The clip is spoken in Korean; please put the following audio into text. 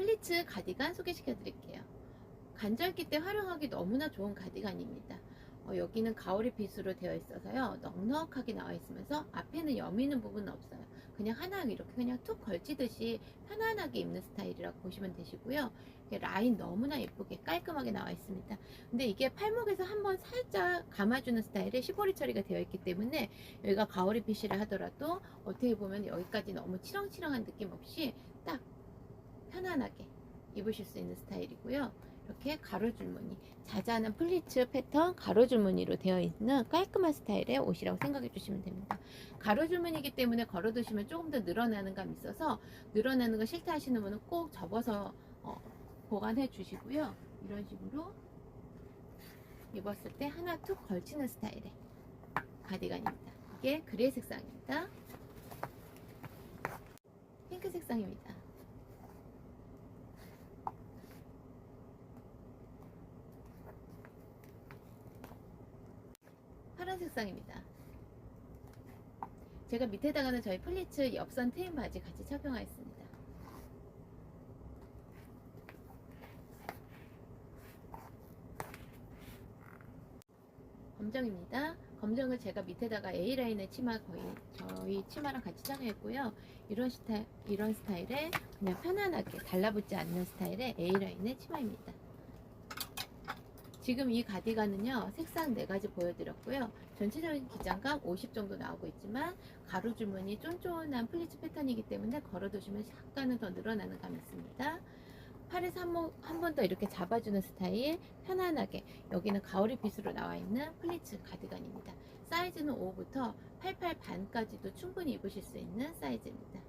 플리츠 가디건 소개시켜 드릴게요. 간절기 때 활용하기 너무나 좋은 가디건입니다. 어, 여기는 가오리 빗으로 되어 있어서요. 넉넉하게 나와 있으면서 앞에는 여미는 부분은 없어요. 그냥 하나 이렇게 그냥 툭 걸치듯이 편안하게 입는 스타일이라고 보시면 되시고요. 라인 너무나 예쁘게 깔끔하게 나와 있습니다. 근데 이게 팔목에서 한번 살짝 감아주는 스타일의 시보리 처리가 되어 있기 때문에 여기가 가오리 핏이라 하더라도 어떻게 보면 여기까지 너무 치렁치렁한 느낌 없이 딱 편안하게 입으실 수 있는 스타일이고요. 이렇게 가로줄무늬, 자자한 플리츠 패턴 가로줄무늬로 되어 있는 깔끔한 스타일의 옷이라고 생각해 주시면 됩니다. 가로줄무늬이기 때문에 걸어두시면 조금 더 늘어나는 감이 있어서 늘어나는 거 싫다 하시는 분은 꼭 접어서 어, 보관해 주시고요. 이런 식으로 입었을 때 하나 툭 걸치는 스타일의 가디건입니다. 이게 그레이 색상입니다. 핑크 색상입니다. 파란 색상입니다. 제가 밑에다가는 저희 플리츠 옆선 트임 바지 같이 착용하였습니다. 검정입니다. 검정을 제가 밑에다가 A라인의 치마 거의 저희 치마랑 같이 착용했고요. 이런 스타일, 이런 스타일의 그냥 편안하게 달라붙지 않는 스타일의 A라인의 치마입니다. 지금 이 가디건은요 색상 네 가지 보여드렸고요. 전체적인 기장감 50 정도 나오고 있지만 가로 주머니 쫀쫀한 플리츠 패턴이기 때문에 걸어두시면 약간은 더 늘어나는 감이 있습니다. 팔에서 한 번 더 이렇게 잡아주는 스타일 편안하게. 여기는 가오리 빗으로 나와 있는 플리츠 가디건입니다. 사이즈는 5부터 88 반까지도 충분히 입으실 수 있는 사이즈입니다